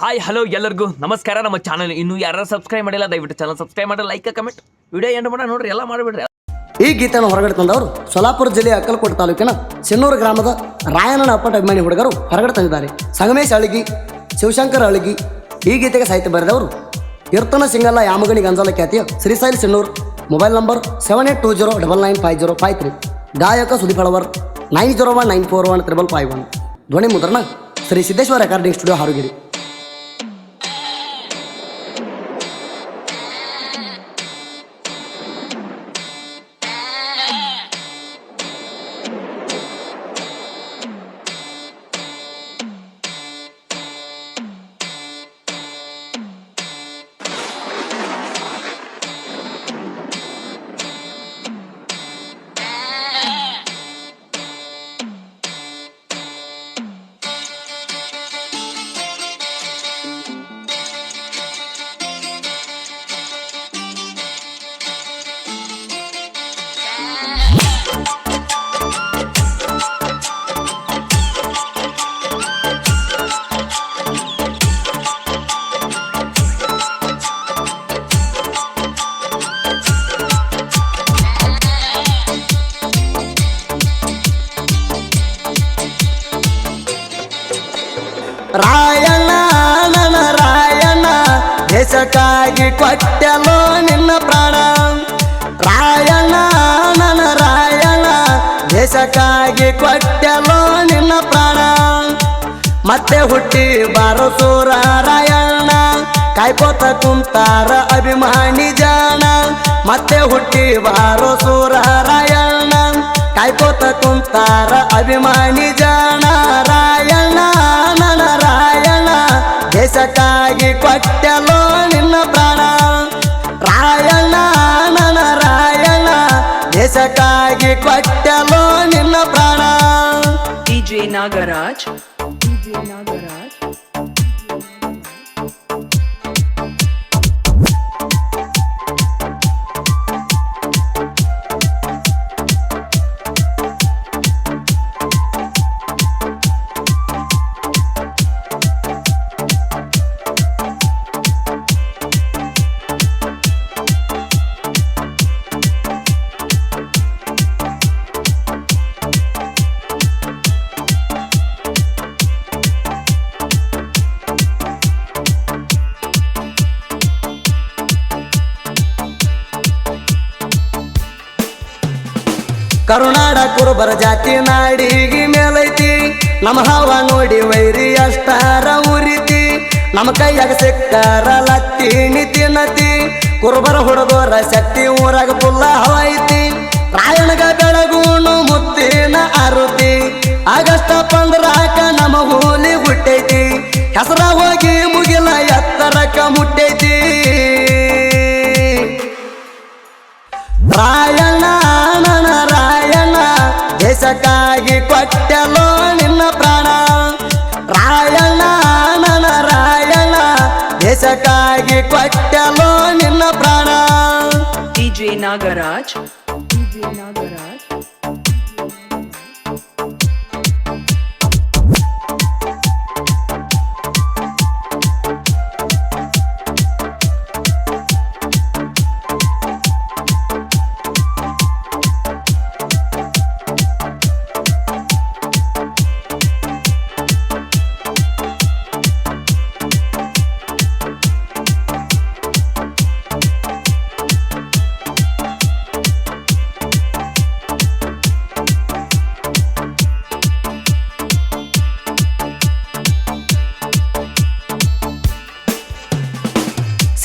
Hi hello ಎಲ್ಲರಿಗೂ. ನಮಸ್ಕಾರ, ನಮ್ಮ ಚಾನಲ್ ಇನ್ನು ಯಾರು ಸಬ್ಸ್ಕ್ರೈಬ್ ಮಾಡಿಲ್ಲ, ದಯವಿಟ್ಟು ಚಾನಲ್ ಸಬ್ಸ್ಕ್ರೈಬ್ ಮಾಡಿ ಲೈಕ್ ಕಮೆಂಟ್ ವಿಡಿಯೋ ಎಂಡ್ ಮಾಡ ನೋಡ್ರಿ, ಎಲ್ಲ ಮಾಡಿಬಿಡ್ರಿ. ಈ ಗೀತೆಯನ್ನು ಹೊರಗಡೆ ತಂದವರು ಸೋಲಾಪುರ ಜಿಲ್ಲೆಯ ಅಕ್ಕಲಕೋಟೆ ತಾಲೂಕಿನ ಚೆನ್ನೂರು ಗ್ರಾಮದ ರಾಯಣ್ಣನ ಅಪ್ಪಟ ಅಭಿಮಾನಿ ಹುಡುಗರು ಹೊರಗಡೆ ತಂದಿದ್ದಾರೆ. ಸಂಗಮೇಶ್ ಅಳಗಿ, ಶಿವಶಂಕರ್ ಅಳಗಿ, ಈ ಗೀತೆಗೆ ಸಾಹಿತ್ಯ ಬರೆದವರು ಕೀರ್ತನ ಸಿಂಗಲ್ಲ ಯಾಮಗಣಿ ಗಂಜಾಲ ಖ್ಯಾತಿಯ Shrisail Chennur. Mobile number seven eight two zero double nine five zero five three ಗಾಯಕ Sudeep Alavar nine zero one nine four one triple five one ಧ್ವನಿ ಮುದ್ರಣ ಶ್ರೀ ಸಿದ್ದೇಶ್ವರ ರೆಕಾರ್ಡಿಂಗ್ ಸ್ಟುಡಿಯೋ ಹಾರುಗಿರಿ. ದೇಶಕ್ಕಾಗಿ ಕೊಟ್ಟೆಲ್ಲೋ ನಿನ್ನ ಪ್ರಾಣ. ರಾಯಣ್ಣ, ನನ್ನ ರಾಯಣ್ಣ, ದೇಶಕ್ಕಾಗಿ ಕೊಟ್ಟೆಲ್ಲೋ ನಿನ್ನ ಪ್ರಾಣ. ಮತ್ತೆ ಹುಟ್ಟಿ ಬಾರೋ ಸೂರ ರಾಯಣ್ಣ, ಕಾಯ್ಕೋತ ಕುಂತಾರ ಅಭಿಮಾನಿ ಜಾಣ. ಮತ್ತೆ ಹುಟ್ಟಿ ಬಾರೋ ಸೂರ ರಾಯಣ್ಣ, ಕಾಯ್ಕೋತ ಕುಂತಾರ ಅಭಿಮಾನಿ ಜಾಣ. ರಾಯಣ್ಣ, ನನ್ನ ರಾಯಣ್ಣ, ದೇಶಕ್ಕಾಗಿ ಕೊಟ್ಟೆಲ್ಲೋ ಕರುನಾಡ ಕುರುಬರ ಜಾತಿ ನಾಡಿಗಿ ಮೇಲೈತಿ. ನಮ್ಮ ಹಾವ ನೋಡಿ ವೈರಿ ಅಷ್ಟಾರ ಉರಿತಿ. ನಮ್ಮ ಕೈಯಾಗ ಸಿಕ್ಕಾರ ಲತ್ತೀನಿ ತಿನ್ನತಿ ಕುರುಬರ ಹುಡುಗರ ಶಕ್ತಿ ಊರಾಗ ಪುಲ್ಲ ಹವಾಯಿತಿ ರಾಯಣಗ ಬೆಳಗೂನು ಮುತ್ತಿನ ಅರುತಿ ಆಗಸ್ಟ ಪಂದ್ರಾಕ ನಮ್ಮ ಹೋಲಿ ಹುಟ್ಟೈತಿ. ಹೆಸರ ಹೋಗಿ ಮುಗಿಲ ಎತ್ತರಕ ಮುಟ್ಟೈತಿ ಕೊಟ್ಟೆಲ್ಲೋ ನಿನ್ನ ಪ್ರಾಣ ರಾಯಣ್ಣ ನನ್ನ ರಾಯಣ್ಣ ದೇಶಕ್ಕಾಗಿ ಕೊಟ್ಟೆಲ್ಲೋ ನಿನ್ನ ಪ್ರಾಣ DJ Nagaraj. DJ Nagaraj.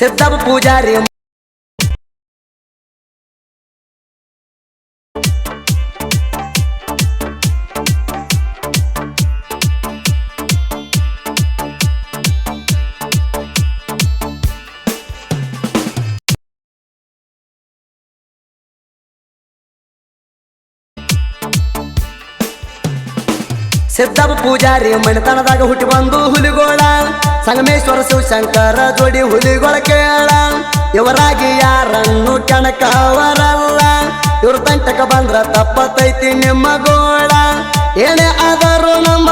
Siddappa Pujari Siddappa Poojary ಮಣಿತನದಾಗ ಹುಟ್ಟಿ ಬಂದು ಹುಲಿಗೋಳ. ಸಂಗಮೇಶ್ವರ, ಶಿವಶಂಕರ ಜೋಡಿ ಹುಲಿಗೋಳ ಕೇಳ. ಇವರಾಗಿ ಯಾರನ್ನು ಕೆಣಕವರಲ್ಲ. ಇವ್ರ ತಂಟಕ ಬಂದ್ರ ತಪ್ಪತೈತಿ ನಿಮ್ಮ ಗೋಳ. ಏನೇ ಆದರೂ ನಮ್ಮ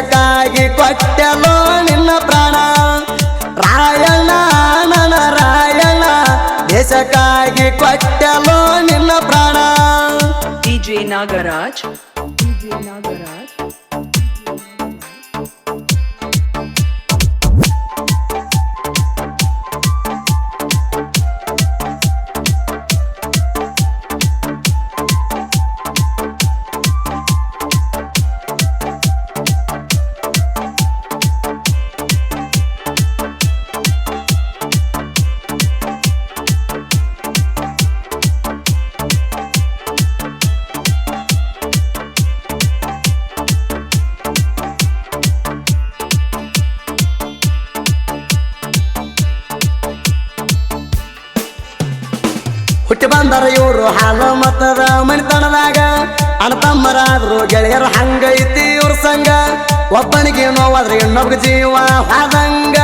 ದೇಶಕ್ಕಾಗಿ ಕೊಟ್ಟಲೋ ನಿನ್ನ ಪ್ರಾಣ ರಾಯಣ್ಣ ನನ ರಾಯಣ್ಣ ದೇಶಕ್ಕಾಗಿ ಕೊಟ್ಟಲೋ ನಿನ್ನ ಪ್ರಾಣ DJ Nagaraj. ಬಂದರ ಇವರು ಹಾಲ ಮತದ ಮಣಿತನದಾಗ ಅಣ್ಣತಮ್ಮರಾದ್ರು ಗೆಳೆಯರ ಹಂಗೈತಿ ಇವ್ರ ಸಂಗ ಒಬ್ಬನಿಗೆ ನೋವಾದ್ರೆ ಇನ್ನೊಬ್ಬ ಜೀವ ಹಾದಂಗ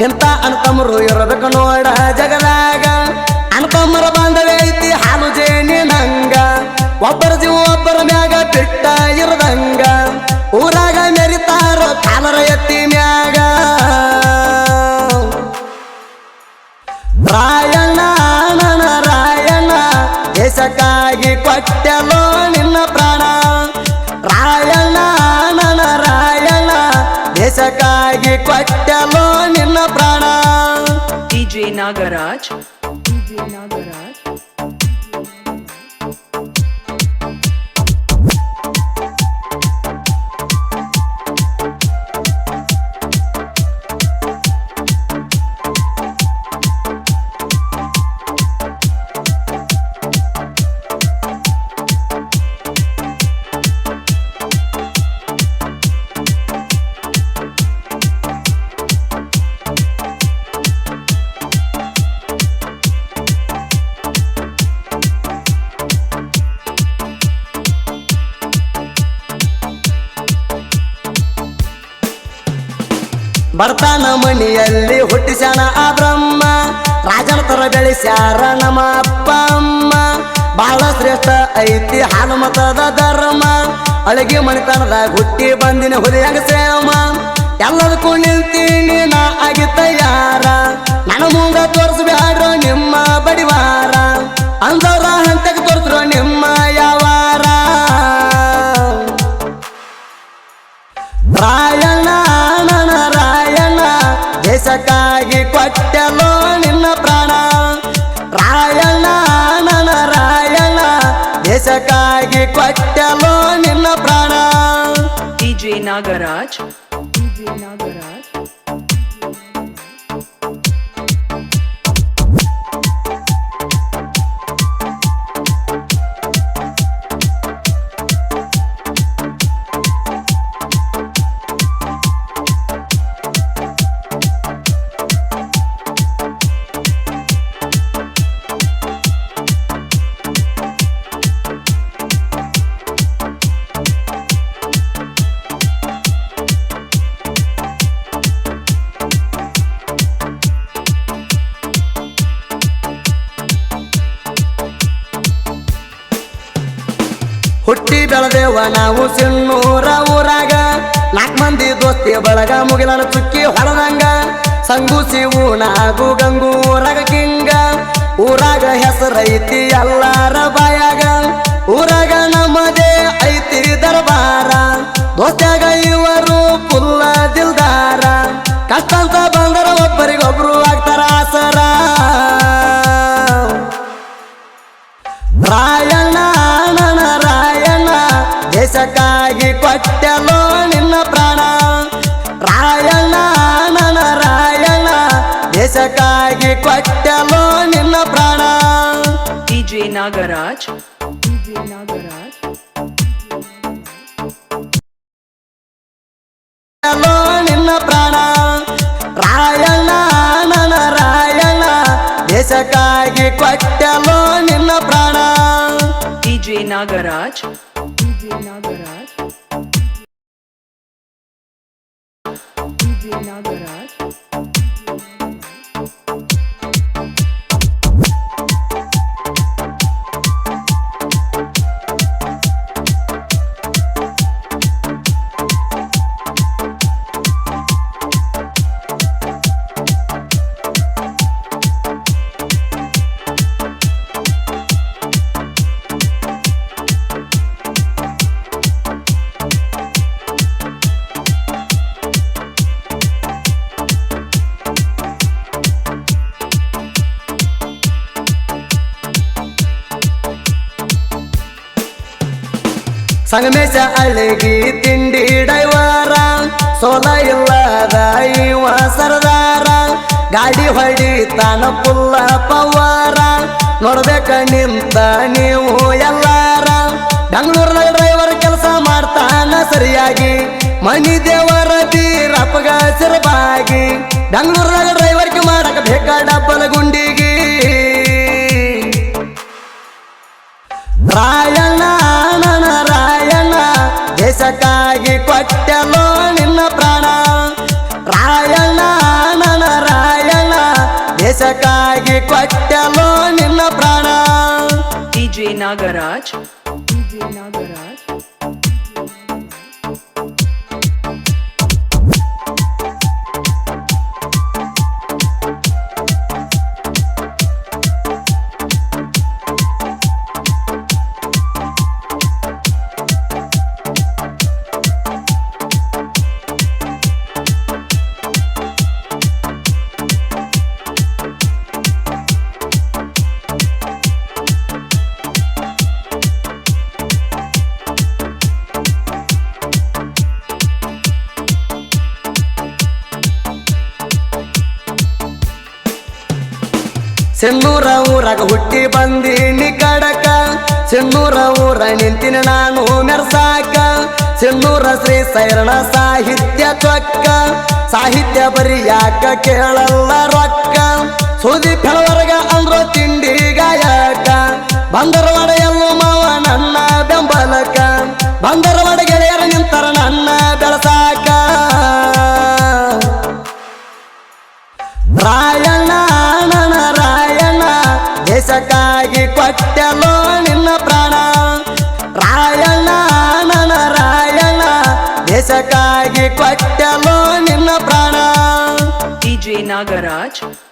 ಇಂಥ ಅಣ್ಣತಮ್ಮರು ಇರಬೇಕು ನೋಡ ಜಗದಾಗ. ಅಣ್ಣತಮ್ಮರ ಬಾಂಧವ್ಯ ಐತಿ ಹಾಲು ಜೇನಿನಂಗ. ಒಬ್ಬರ ಜೀವ ಒಬ್ಬರ ಮ್ಯಾಗ ಬಿಟ್ಟ ಕೊಟ್ಟಲೋ ನಿನ್ನ ಪ್ರಾಣ? ರಾಯಣ್ಣ ನನ್ನ ರಾಯಣ್ಣ ದೇಶಕ್ಕಾಗಿ ಕೊಟ್ಟಲೋ ನಿನ್ನ ಪ್ರಾಣ? DJ ನಾಗರಾಜ್. DJ Nagaraj. ಬರ್ತಾನ ಮಣಿಯಲ್ಲಿ ಹುಟ್ಟಿಸ್ಯಾನ ಆ ಬ್ರಹ್ಮ. ರಾಜನ ತರ ಬೆಳೆಸ್ಯಾರ ನಮ್ಮ ಅಪ್ಪ ಅಮ್ಮ. ಬಹಳ ಶ್ರೇಷ್ಠ ಐತಿ ಹಾಲು ಮತದ ಧರ್ಮ. ಅಳಗಿ ಮಣಿತನದಾಗ ಹುಟ್ಟಿ ಬಂದಿನ ಹುಲಿಯಾಗ ಸೇಮ. ಎಲ್ಲದಕ್ಕೂ ನಿಲ್ತೀನಿ ನಾ ಆಗಿ ತಯಾರ ನನ್ನ ಮುಂದ ತೋರಿಸ್ಬ್ಯಾಡ್ರೋ ನಿಮ್ಮ ಬಡಿವಾರ. ಅಂದವ್ರ ದೇಶಕ್ಕಾಗಿ ಕೊಟ್ಟಲೋ ನಿನ್ನ ಪ್ರಾಣ ರಾಯಣ್ಣ ನನ್ನ ರಾಯಣ್ಣ ದೇಶಕ್ಕಾಗಿ ಕೊಟ್ಟಲೋ ನಿನ್ನ ಪ್ರಾಣ DJ Nagaraj. ಹುಟ್ಟಿ ಬೆಳೆದೇವ ನಾವು ಸಿನ್ನೂರ ಊರಾಗ. ನಾಲ್ಕು ಮಂದಿ ದೋಸ್ತಿ ಬಳಗ ಮುಗಿಲನ ಚುಕ್ಕಿ ಹೊಡೆದಂಗ. ಸಂಗೂಸಿ ನಾಗು ಗಂಗು ಊರಾಗ ಕಿಂಗ. ಊರಾಗ ಹೆಸರೈತಿ ಎಲ್ಲಾರ ಬಾಯಾಗ. ಊರಾಗ ನಮ್ಮದೇ ಐತಿ ದರ್ಬಾರ. ದೋಸ್ತಾಗ ಇವರು ಪುಲ್ಲ ದಿಲ್ದಾರ. ಕಷ್ಟ ಕೊಟ್ಟಲೋ ನಿನ್ನ ಪ್ರಾಣ. ರಾಯಣ್ಣ ನನ್ನ ರಾಯಣ್ಣ ದೇಶಕ್ಕಾಗಿ ಕೊಟ್ಟಲೋ ನಿನ್ನ ಪ್ರಾಣ. ಡಿಜೆ ನಾಗರಾಜ್. ಡಿಜೆ ನಾಗರಾಜ್ ನಿನ್ನ ಪ್ರಾಣ. ರಾಯಣ್ಣ ನನ್ನ ರಾಯಣ್ಣ ದೇಶಕ್ಕಾಗಿ ಕೊಟ್ಟಲೋ ನಿನ್ನ ಪ್ರಾಣ. DJ Nagaraj. DJ Nagaraj. K. Nagaraj. Sangamesh Alligi ತಿಂಡಿ ಡೈವರ ಸೋಲ ಇಲ್ಲದ ಇವ ಸರದಾರ. ಗಾಡಿ ಹೊಡಿತಾನ ಪುಲ್ಲ ಪವಾರ ನೋಡ್ಬೇಕ ನಿಂತ ನೀವು ಎಲ್ಲಾರ. ಬೆಂಗಳೂರಿನ ಡ್ರೈವರ್ ಕೆಲಸ ಮಾಡ್ತಾನ ಸರಿಯಾಗಿ, ಮನಿ ದೇವರ ಬೀರಪ್ಪಗ ಸಿರಬಾಗಿ ಬೆಂಗಳೂರಿನಾಗ ಡ್ರೈವರ್ಗೆ ಮಾಡಕ ಬೇಕಾ ಡಬ್ಬಲ ಗುಂಡಿಗಿ ದೇಶಕ್ಕಾಗಿ ಕೊಟ್ಟಲೋ ನಿನ್ನ ಪ್ರಾಣ ರಾಯಣ್ಣ ನನ್ನ ರಾಯಣ್ಣ ದೇಶಕ್ಕಾಗಿ ಕೊಟ್ಟಲೋ ನಿನ್ನ ಪ್ರಾಣ DJ Nagaraj. ಸಿನ್ನೂರ ಊರಾಗ ಹುಟ್ಟಿ ಬಂದೀನಿ ಕಡಕ. ಸಿನ್ನೂರ ಊರ ನಿಂತಿನ ನಾನು ಮೆರ್ಸಾಕ ಸಿನ್ನೂರ ಶ್ರೀ ಸೈರಣ ಸಾಹಿತ್ಯ ಚೊಕ್ಕ. ಸಾಹಿತ್ಯ ಬರಿಯಾಕ ಕೇಳಲ್ಲ ರೊಕ್ಕ. ಸುದೀಪ್ ಫೆಳವರ್ಗ ಅಂದ್ರು ತಿಂಡಿ ಗಾಯಕ. ಬಂದರವಾಡ ಎಲ್ಲೂ ಕೊಟ್ಟಲೋ ನಿನ್ನ ಪ್ರಾಣ DJ Nagaraj.